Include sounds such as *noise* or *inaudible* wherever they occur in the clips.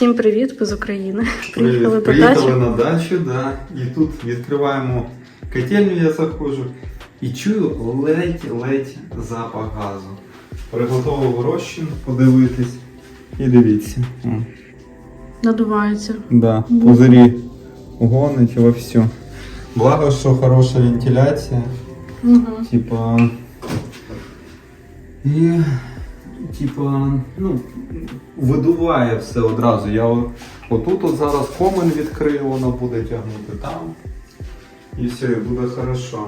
Всім привіт, ми з України. Приїхали до Приїхали на дачу, да. І тут відкриваємо котельню, я заходжу. І чую ледь-ледь запах газу. Приготував розчин подивитись. І дивіться. Надувається. Да, пузирі гонить вовсю. Благо, що хороша вентиляція. Угу. Типа. І. Типа, ну, видуває все одразу. Я отут от зараз комен відкрию, воно буде тягнути там. І все, і буде хорошо.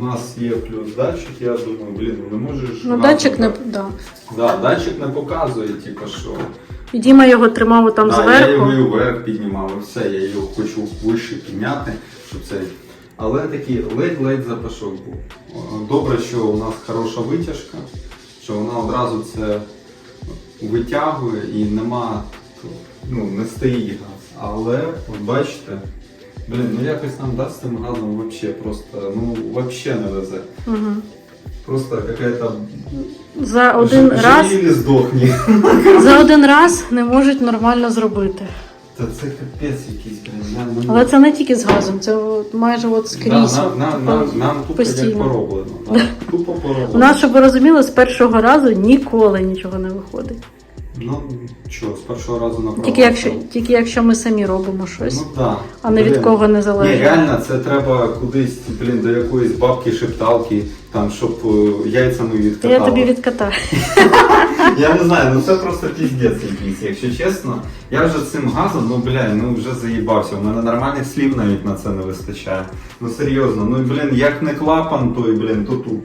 У нас є плюс датчик, я думаю, блін, ну не можеш. Ну, датчик не да. Да, датчик не показує, типа, що. І Діма його тримав там Да, я його і вверх піднімав, і все, я його хочу вище підняти, щоб це. Але такий ледь-ледь запашок був. Добре, що у нас хороша витяжка, що вона одразу це витягує і нема, ну, не стоїть газ. Але, от бачите, блін, ну якось нам дасть з цим газом вообще просто, ну, вообще не везе. Угу. Просто какая-то За один ж- раз живі здохні. *laughs* за один раз не можуть нормально зробити. Та це капець якийсь, блін. Але це не тільки з газом, це от майже от скрізь. Да, на, на, Типу, нам, нам тупо як постійно. пороблено. Нам Тупо пороблено. У нас, щоб ви розуміли, з першого разу ніколи нічого не виходить. Ну, що, з першого разу направо. Тільки якщо, тільки якщо ми самі робимо щось, Ну, да. а не від Блін. кого не Ні, залежить. реально, це треба кудись, блін, до якоїсь бабки-шепталки, там, щоб е, яйцями відкатали. я тобі відкатаю. *laughs* Я не знаю, ну це просто піздець якийсь, якщо чесно. Я вже цим газом, ну блядь, ну вже заїбався. У мене нормальних слів навіть на це не вистачає. Ну серйозно, ну блін, як не клапан, той, блін, то тут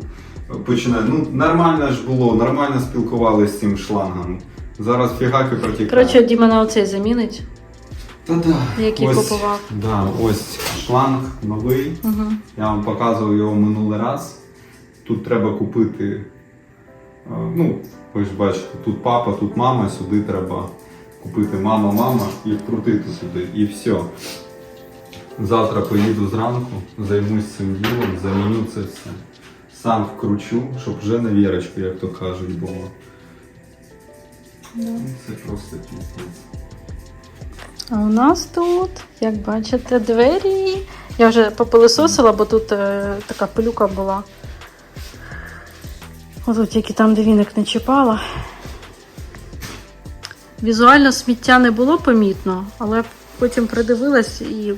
починає. Ну нормально ж було, нормально спілкувалися з цим шлангом. Зараз фігаки протікає. Коротше, Діма на оцей замінить. Та да. який ось, купував. Да, ось шланг новий. Угу. Я вам показував його минулий раз. Тут треба купити. е, Ну, ви ж бачите, тут папа, тут мама, сюди треба купити мама, мама і вкрутити сюди. І все. Завтра поїду зранку, займусь цим ділом, заміню це все. Сам вкручу, щоб вже на вірочку, як то кажуть, було. Це просто піздець. А у нас тут, як бачите, двері. Я вже попилисосила, бо тут е, така пилюка була. Отут тільки там, де віник не чіпала. Візуально сміття не було помітно, але потім придивилась і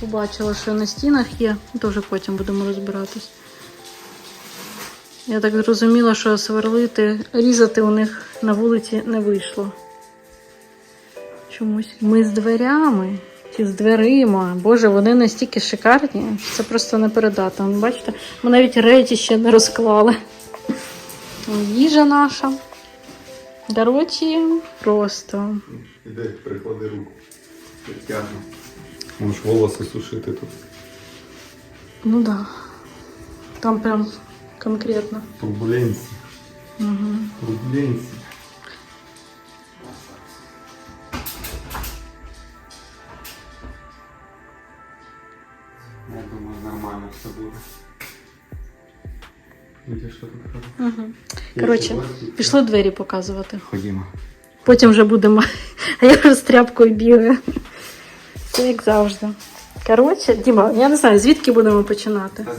побачила, що на стінах є. Теж потім будемо розбиратись. Я так зрозуміла, що сверлити, різати у них на вулиці не вийшло. Чомусь. Ми з дверями чи з дверима. Боже, вони настільки шикарні, це просто не передати. Бачите, ми навіть речі ще не розклали. Їжа наша. Коротше, просто. Іди, приклади руку. Підтягну. Можеш волоси сушити тут. Ну да. Там прям конкретно. Турбуленції. Угу. Турбуленції. Я думаю, нормально все буде. Видиш, що тут робить? Угу. Коротше, пішли двері показувати. Ходімо. Потім вже будемо. *laughs* А я вже з тряпкою бігаю. Це як завжди. Коротше, Діма, я не знаю, звідки будемо починати. Та.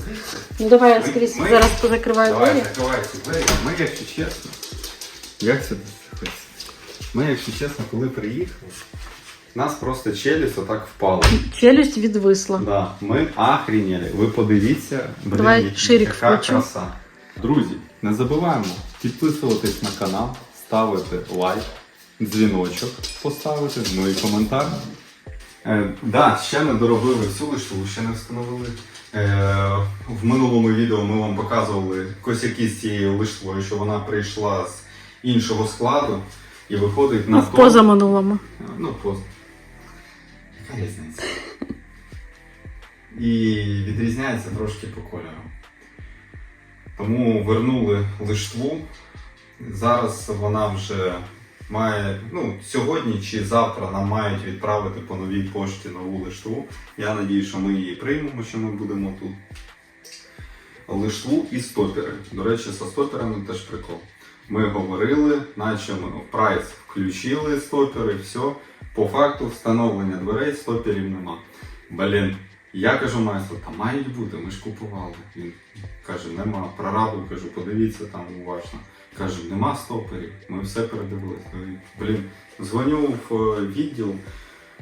Ну давай я скрізь ми- зараз позакриваю Давай, двері. ці двері. Ми, якщо чесно, як це? Ми, якщо чесно, коли приїхали, нас просто челюсть отак впала. Челюсть відвисла. Да, ми охренели. Ви подивіться, блін, Давай ширик яка включу. краса. Друзі, не забуваємо підписуватись на канал, ставити лайк, дзвіночок поставити, ну і коментар. Е, да, ще не доробили всю лиштву, ще не встановили. Е, в минулому відео ми вам показували косяки з цією лиштвою, що вона прийшла з іншого складу і виходить на Ну, в то- позаминулому. Ну, поздно. Яка різниця? І відрізняється трошки по кольору. Тому вернули лиштву. Зараз вона вже має, ну, сьогодні чи завтра нам мають відправити по новій пошті нову лиштву. Я надію, що ми її приймемо, що ми будемо тут. Лиштву і стопери. До речі, со стоперами теж прикол. Ми говорили, наче ми в прайс включили стопери, все. По факту встановлення дверей стоперів нема. Блін, я кажу майстру, та мають бути, ми ж купували. Він каже, нема. Прораду кажу, подивіться там уважно. Кажу, нема стоперів, ми все передивилися. Блін, дзвоню в е, відділ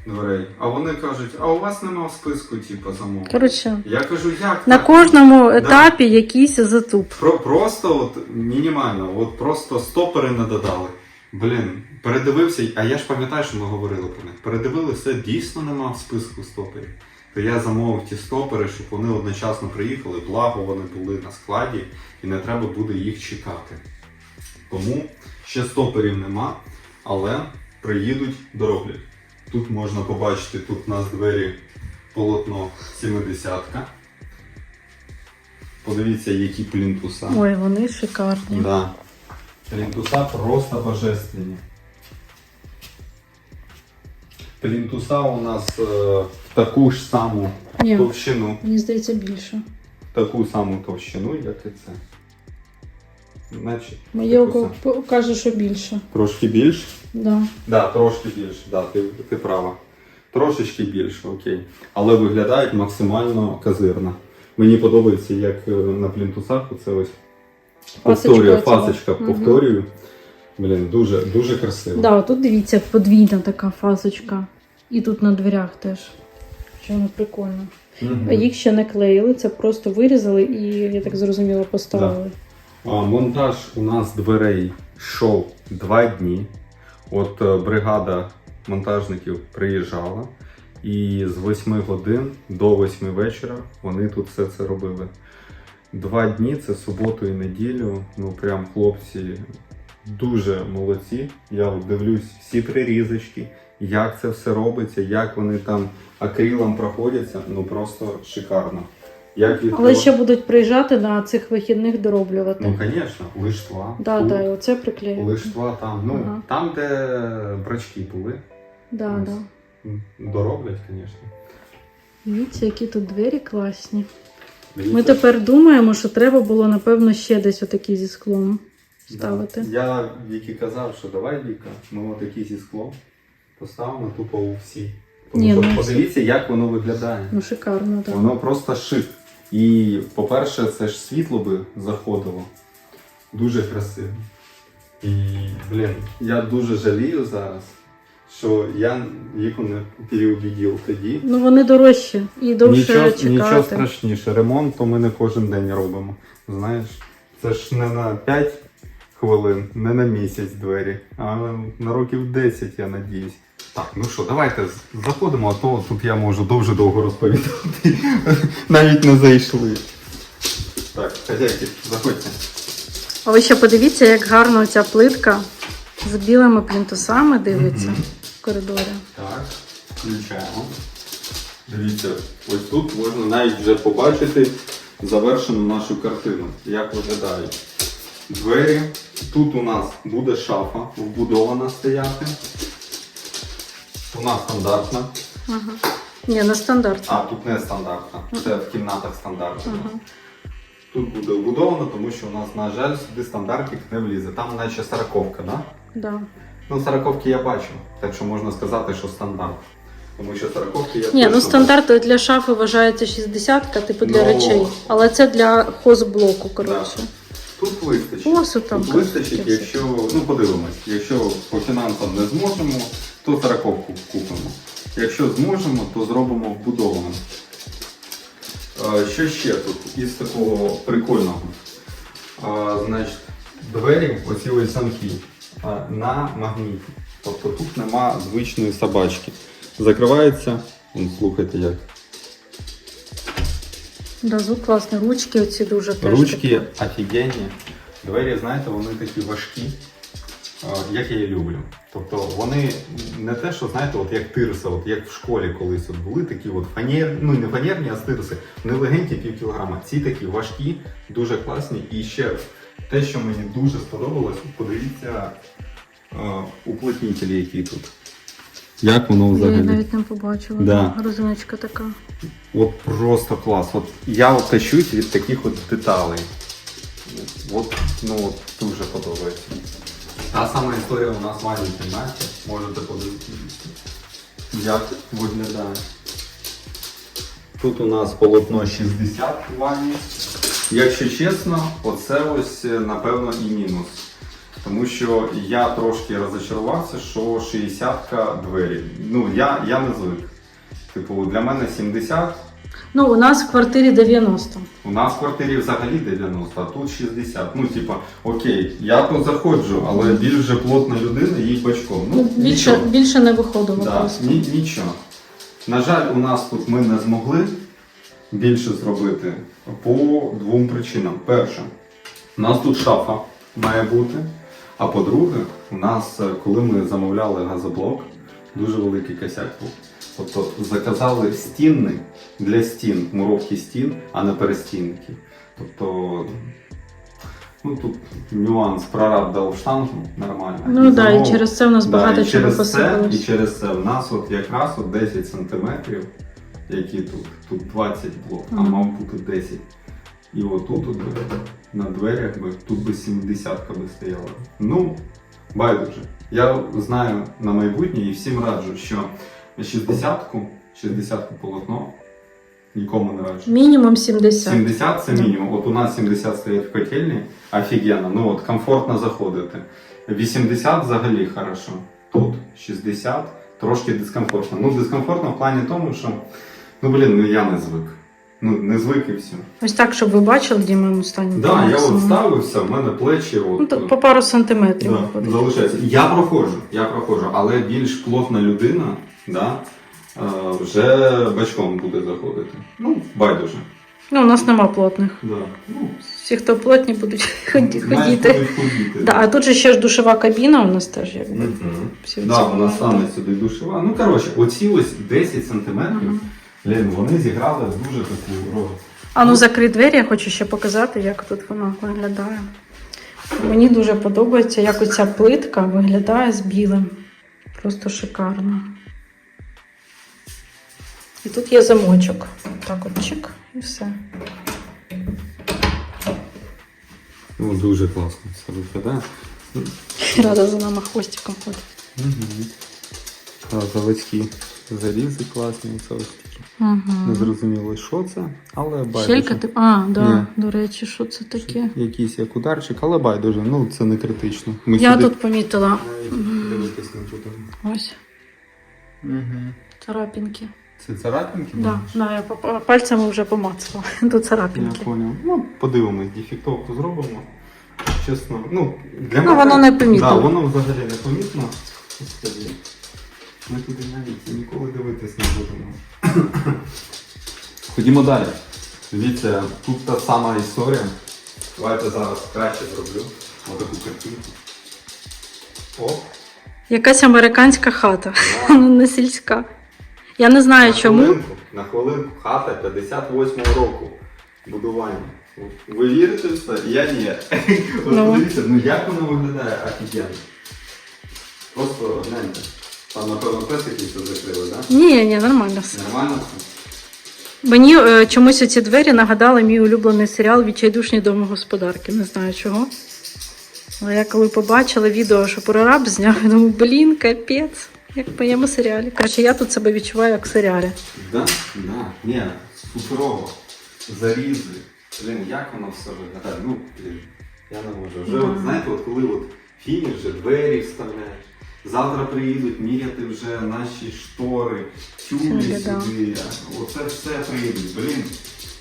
дверей, а вони кажуть, а у вас нема в списку, типу, замовлень. Коротше, Я кажу, як на так? кожному етапі якийсь затуп. Про, просто от мінімально, от просто стопери не додали. Блін, передивився, а я ж пам'ятаю, що ми говорили про них. Передивилися, дійсно нема в списку стоперів. То я замовив ті стопери, щоб вони одночасно приїхали, благо вони були на складі і не треба буде їх чекати. Тому ще стоперів нема, але приїдуть, дороблять. Тут можна побачити, тут у нас двері полотно 70-ка. Подивіться, які плінтуса. Ой, вони шикарні. Да. Плінтуса просто божественні. Плінтуса у нас е, в таку ж саму Ні, товщину, мені здається більше. таку саму товщину, як і це. Значить, Моє око п- каже, що більше. Трошки більше? Да. Да, трошки більше, да, ти, ти права. Трошечки більше, окей. Але виглядають максимально казирно. Мені подобається, як е, на плінтусах оце ось Фасочка повторюю, оця. фасочка, Мгм. повторюю. Блін, дуже, дуже красиво. Да, тут дивіться, подвійна така фасочка. І тут на дверях теж. Що воно прикольно. Мгм. А їх ще не клеїли, це просто вирізали і, я так зрозуміла, поставили. Монтаж у нас дверей йшов два дні. От е, бригада монтажників приїжджала, і з 8 годин до 8 вечора вони тут все це робили. Два дні це суботу і неділю. Ну прям хлопці дуже молодці. Я дивлюсь всі прирізочки, як це все робиться, як вони там акрилом проходяться. Ну просто шикарно. Як Але відкрив- ще будуть приїжджати на цих вихідних дороблювати. Ну, звісно, лиштва. да, да, і оце приклеїли. Лиштва там. Ну, Ага. там, де брачки були, Да, Ось. да. дороблять, звісно. Дивіться, які тут двері класні. Дивіться. Ми тепер думаємо, що треба було, напевно, ще десь отакі зі склом Да. ставити. Я Вікі казав, що давай, Віка, ми отакі зі склом поставимо тупо у всі. Тому Ні, що ну, подивіться, як воно виглядає. Ну, шикарно, так. Воно просто шик. І, по-перше, це ж світло би заходило. Дуже красиво. І, блін, я дуже жалію зараз, що я їх не переубідів тоді. Ну вони дорожчі і довше нічого, чекати. нічого страшніше. Ремонт то ми не кожен день робимо. Знаєш, це ж не на 5 хвилин, не на місяць двері, а на років 10, я надіюсь. Так, ну що, давайте заходимо, а то тут я можу дуже довго розповідати. *laughs* Навіть не зайшли. Так, хазяйки, заходьте. А ви ще подивіться, як гарно ця плитка з білими плінтусами дивиться Мгм. в коридорі. Так, включаємо. Дивіться, ось тут можна навіть вже побачити завершену нашу картину, як виглядають двері. Тут у нас буде шафа вбудована стояти. Вона стандартна. Ага. Ні, не стандартно. А, тут не стандартна. Це в кімнатах стандартна. Ага. Тут буде вбудовано, тому що у нас, на жаль, сюди стандартник не влізе. Там наче сороковка, да? Да. Ну, сороковки я бачу, так що можна сказати, що стандарт. Тому що сороковки я Ні, ну стандарт для шафи вважається 60-ка, типу для Ну. речей. Але це для хозблоку, коротше. Тут вистачить. Посуд там. Тут вистачить, якщо, ну подивимось, якщо по фінансам не зможемо, то сороковку купимо. Якщо зможемо, то зробимо вбудовану. Що ще тут із такого прикольного? Е, Значить, двері, оці ось замки на магніті. Тобто тут нема звичної собачки. Закривається, слухайте як. Да, звук класний. Ручки оці дуже теж. Ручки офігенні. Двері, знаєте, вони такі важкі, як я і люблю. Тобто вони не те, що знаєте, от як тирса, от як в школі колись от були такі от фанер, ну не фанерні, а стирси, вони легенькі пів кілограма. Ці такі важкі, дуже класні. І ще те, що мені дуже сподобалось, подивіться уплотнителі, які тут. Як воно взагалі? Я навіть не побачила. Да. Резиночка така. От просто клас. От я от тащусь від таких от деталей. От, ну, от дуже подобається. Та сама історія у нас в кімнаті. Можете подивитися, як виглядає. Тут у нас полотно 60 в ванні. Якщо чесно, оце ось е, напевно і мінус. Тому що я трошки розочарувався, що 60-ка двері. Ну, я, я не звик. Типу, для мене 70, Ну, у нас в квартирі 90. у нас в квартирі взагалі 90, а тут 60. Ну, типа, окей, я тут заходжу, але більш вже плотна людина, їй бачком. Ну, більше, нічого. більше не виходило Да, просто. ні, нічого. На жаль, у нас тут ми не змогли більше зробити по двом причинам. Перше, у нас тут шафа має бути. А по-друге, у нас, е, коли ми замовляли газоблок, дуже великий косяк був. Тобто заказали стінни для стін, муровки стін, а не перестінки. Тобто, ну тут нюанс, прораб дав штангу нормально. Ну так, да, і через це в нас Да, багато і чого через це, і через це в нас от якраз от 10 сантиметрів, які тут, тут 20 блок, а Мгм. мав бути 10. І отут от, на дверях би, тут би 70 би стояла. Ну, байдуже. Я знаю на майбутнє і всім раджу, що 60-ку, 60-ку полотно нікому не раджу. Мінімум 70. 70 це мінімум. От у нас 70 стоять в котельні, офігенно, ну от комфортно заходити. 80 взагалі хорошо. Тут 60, трошки дискомфортно. Ну, дискомфортно в плані тому, що ну блін, ну я не звик. Ну, не звик і все. Ось так, щоб ви бачили, де ми стані. Да, я от ставився, в мене плечі от, Ну, то по пару сантиметрів да, виходить. залишається. Я проходжу, я проходжу, але більш плотна людина, да, е, вже бачком буде заходити. Ну, байдуже. Ну, у нас нема плотних. Да. Ну, Всі, хто плотні, будуть *laughs* ході- Знаєш, ходіти. будуть ходіти. Да, а тут же ще ж душова кабіна у нас теж якби. Мгм. Всі Да, ці вона стане сюди душова. Ну, коротше, оці ось 10 сантиметрів, Мгм. Блін, вони зіграли дуже таку роль. А ну закрий двері, я хочу ще показати, як тут воно виглядає. Мені дуже подобається, як оця плитка виглядає з білим. Просто шикарно. І тут є замочок. Так от чик, і все. Ну, дуже класно це виглядає. Рада за нами хвостиком ходить. Угу. Заводські зарізи класні, ось такі. Угу. Що це, але байдуже. Щелька ти. А, да, Ні. до речі, що це таке? Якийсь як ударчик, але байдуже, ну це не критично. Ми Я сюди тут помітила дивитись не будемо. ось Угу. царапінки. Це царапинки? Да, да, я по- пальцями вже помацала. *laughs* Тут Я царапінки. понял. Ну, подивимось, дефектовку зробимо. Чесно, ну, для Ну, воно не помітно. Да, воно взагалі не помітно. Ми туди навіть ніколи дивитись не будемо. Ходімо далі. Дивіться, тут та сама історія. Давайте зараз краще зроблю. Отаку картинку. О, Якась американська хата, ну не сільська. Я не знаю на чому. хвилинку, на хвилинку хата 58-го року будування. Ви вірите в це? Я ні. От Ну. Подивіться, ну як воно виглядає офігенно. Просто гляньте. Там, напевно, песики це закрили, так? Ні, ні, нормально все. Нормально все? Мені е, чомусь ці двері нагадали мій улюблений серіал Відчайдушні домогосподарки. Не знаю чого. Але я коли побачила відео, що прораб зняв, я думаю, блін, капець, як в моєму серіалі. Короче, я тут себе відчуваю як в серіалі. Да, да. Ні, суперово. Зарізи. Блін, як воно все виглядає? Ну, блін, я не можу. Вже, Да. от, знаєте, от коли от фініш, вже двері вставляєш. Завтра приїдуть міряти вже наші штори, тюлі Це біда. сюди. Оце все приїдуть. Блін,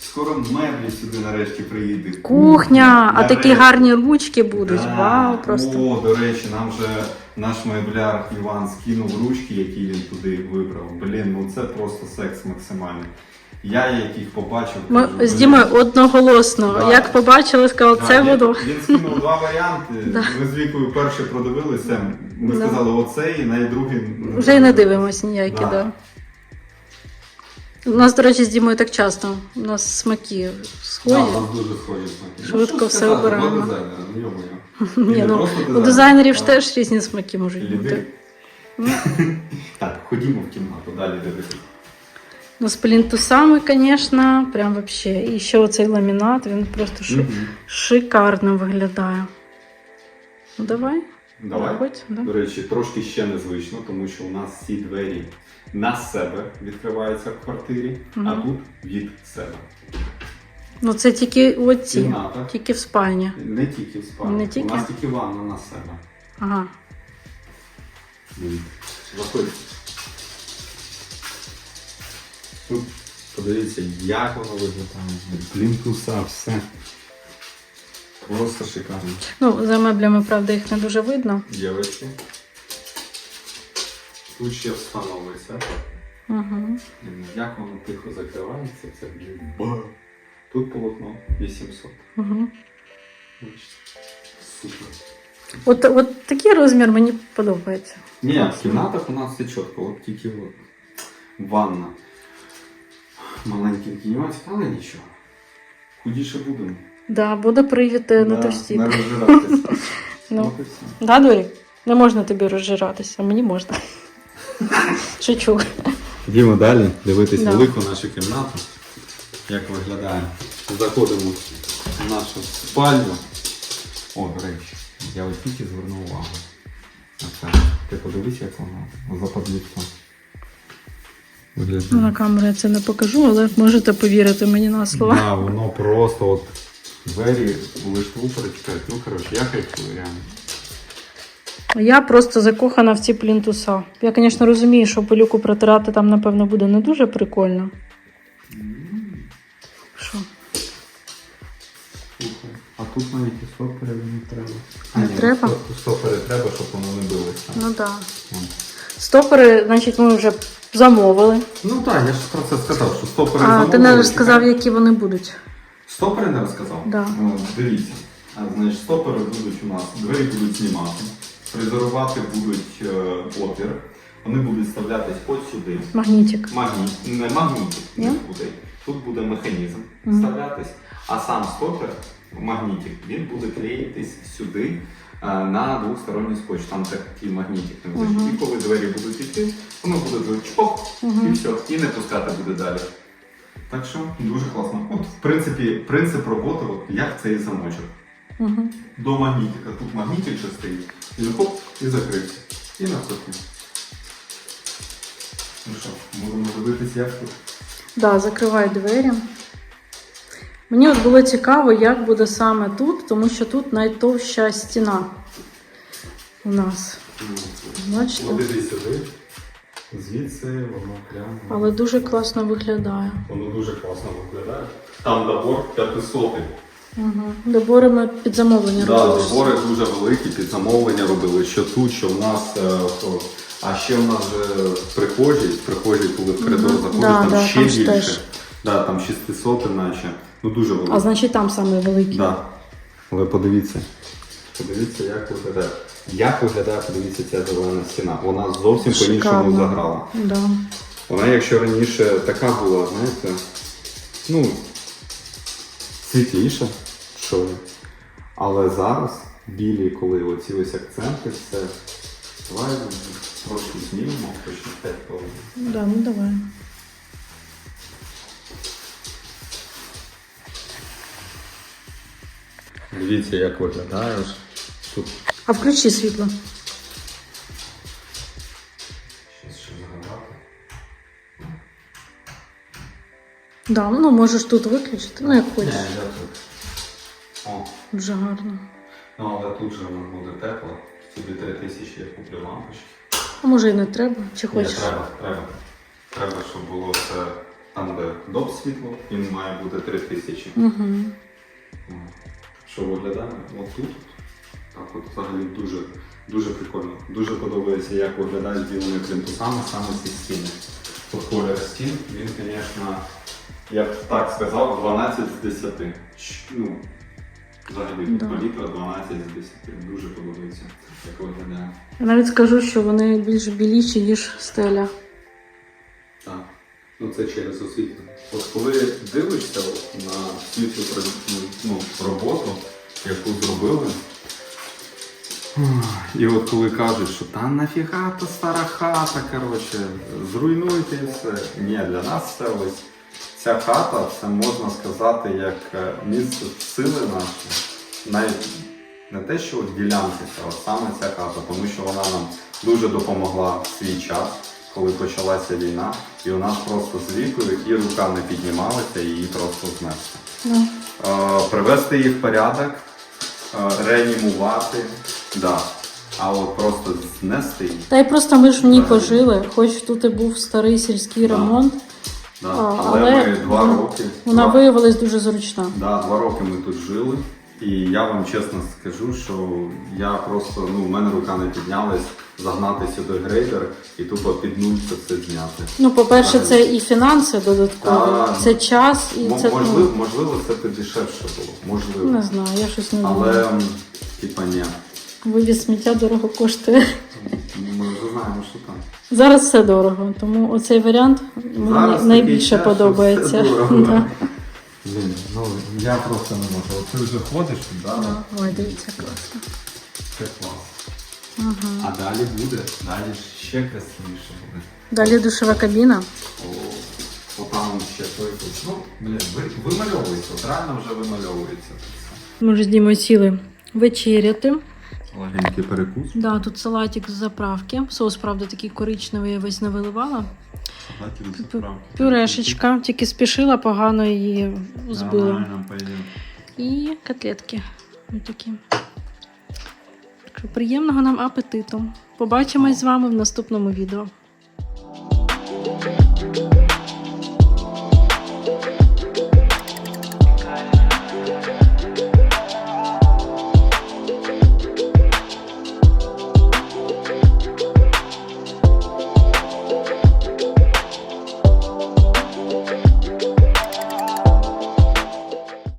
скоро меблі сюди нарешті приїде. Кухня, а Нарешті. такі гарні ручки будуть. Да. Вау, просто. О, до речі, нам вже наш мебляр Іван скинув ручки, які він туди вибрав. Блін, ну це просто секс максимальний. Я яких побачив. Ми кажу, з. Дімою одноголосно. Да. Як побачили, сказали, Да, це він- буду. Він скинув два варіанти. *laughs* Да. Ми з вікою перший продивилися. Ми Да. сказали оцей, і найдругий. Вже й не дивимось ніякі, Да. да. У нас, до речі, з Дімою так часто. У нас смаки Да, у нас дуже схожі смаки. Швидко що все обираємо. ну. *laughs* Ні, ну, у дизайнерів ж теж різні смаки можуть бути. *laughs* Ну. Так, ходімо в кімнату, далі дивитися. Ну, з плінтусами, звісно, прям вообще. І ще оцей ламінат, він просто ши- шикарно виглядає. Ну, давай. Давай. Заходь, да? До речі, трошки ще незвично, тому що у нас всі двері на себе відкриваються в квартирі, а тут від себе. Ну, це тільки оці, Кімната. тільки в спальні. Не тільки в спальні. Не тільки? У нас тільки ванна на себе. Ага. Заходь. Тут подивіться, як воно виглядає. Плінтуса, все. Просто шикарно. Ну, за меблями, правда, їх не дуже видно. Дівчатки. Тут ще встановиться. Угу. Як воно тихо закривається, це ба. Тут полотно 800. Угу. Супер. От, от такий розмір мені подобається. Ні, в кімнатах у нас все чітко, от тільки от ванна. Маленький кімнат, але нічого. Худіше будемо. Да, буде привід е, на товсті. Не розжиратися. *laughs* Ну. Да, Дорі? Не можна тобі розжиратися, мені можна. *laughs* Шучу. Ходімо далі дивитись Да. велику нашу кімнату, як виглядає. Заходимо в нашу спальню. О, до речі, я от тільки звернув увагу. Ти подивись, як воно западліться. Ну, на камеру я це не покажу, але можете повірити мені на слово. Да, воно просто от двері у лиштву. Ну, коротше, я кайфую, реально. Я просто закохана в ці плінтуса. Я, звісно, розумію, що пилюку протирати там, напевно, буде не дуже прикольно. Що? Слухай, А тут навіть і стопери не треба. Не треба? Стопери треба, щоб воно не билося. Ну так. Да. Вон. Стопори, значить, ми вже замовили. Ну так, я ж про це сказав, що стопори А ти не розказав, які вони будуть. Стопори не розказав? Да. О, дивіться. А, значить, стопори будуть у нас, двері будуть знімати, фрезерувати будуть е, опір, вони будуть вставлятись ось сюди. Магнітик. Магніт, не магнітик Ні? не буде. Тут буде механізм вставлятись, а сам стопер, магнітик, він буде клеїтись сюди на двосторонній скотч. Там такий магнітик невеличкий. Мгм. І коли двері будуть йти, воно буде чпок, Мгм. і все, і не пускати буде далі. Так що дуже класно. От, в принципі, принцип роботи, от, як цей замочок. Угу. До магнітика. Тут магнітик ще стоїть. І хоп, і закрився. І на сотню. Ну що, будемо дивитися, як тут. Да, закривай двері. Мені от було цікаво, як буде саме тут, тому що тут найтовща стіна у нас. Бачите? От іди сюди. Звідси воно прямо. Але дуже класно виглядає. Воно дуже класно виглядає. Там добор 500. Угу. Добори ми під замовлення Да, робили. добори дуже великі, під замовлення робили, що тут, що в нас. е, А ще в нас же прихожі, прихожі, коли в коридор заходиш, Да, там да, ще там більше. теж. Да, там 600 наче. Ну дуже великі. А значить там саме великий. Да. Але подивіться. Подивіться, як виглядає. Як виглядає, подивіться, ця зелена стіна. Вона зовсім по-іншому заграла. Да. Вона, якщо раніше така була, знаєте, ну, світліша, що ли. Але зараз білі, коли оці ось акценти, все. Давай трошки знімемо, точно 5 хвилин. Да, ну давай. Дивіться, як виглядає. ось Тут А включи світло. Да, ну можеш тут виключити, ну як хочеш. я тут. О, Дуже гарно. ну але тут же воно буде тепло. Собі 3 тисячі я куплю лампочки. А може і не треба, чи Ні, хочеш. треба, треба. Треба, щоб було все там, де доп світло, він має бути 3 тисячі. Угу. Що виглядає? От тут. Так от взагалі дуже, дуже прикольно. Дуже подобається, як виглядає з білими плінтусами саме ці стіни. От колір стін, він, звісно, я б так сказав, 12 з 10. Ну, взагалі, Да. палітра 12 з 10. Дуже подобається, як виглядає. Я навіть скажу, що вони більш біліші, ніж стеля. Так. Ну це через освітлення. От коли дивишся на всю цю ну, роботу, яку зробили, І от коли кажуть, що та нафіга та стара хата, коротше, зруйнуйте все. Ні, для нас це ось ця хата, це можна сказати, як е, місце сили нашої. Навіть не те, що от ділянки, от саме ця хата, тому що вона нам дуже допомогла в свій час, коли почалася війна, і у нас просто з вікою і рука не піднімалася, і її просто знести. Ну, Е, привести її в порядок, е, реанімувати, да. А от просто знести її. Та й просто ми ж в ній пожили, хоч тут і був старий сільський Да. ремонт, Да. А, але, але ми два вона- роки. вона два, виявилась дуже зручна. да, два роки ми тут жили. І я вам чесно скажу, що я просто, ну, в мене рука не піднялась загнати сюди грейдер і тупо під нуль це все зняти. Ну, по-перше, це і фінанси додаткові, Так. це час і це можливо, можливо, це б дешевше було. ну, Можливо. не знаю, я щось не думаю. Але, типа, ні. Вивіз сміття дорого коштує. Ми вже знаємо, що там. Зараз все дорого, тому оцей варіант мені Зараз найбільше подобається. все дорого. *laughs* Да. Блін, ну я просто не можу. От ти вже ходиш туди, Да. Ой, дивіться, класно. це клас. Ага. А далі буде, далі ще красивіше буде. Далі душова кабіна. О, о там ще той тут. Ну, блін, ви, вимальовується, от реально вже вимальовується. Ми вже з Дімою сіли вечеряти. Легенький перекус. Да, тут салатик з заправки. Соус, правда, такий коричневий, я весь не виливала. Пюрешечка, тільки спішила, погано її збила. І котлетки. Такі. Приємного нам апетиту. Побачимось з вами в наступному відео.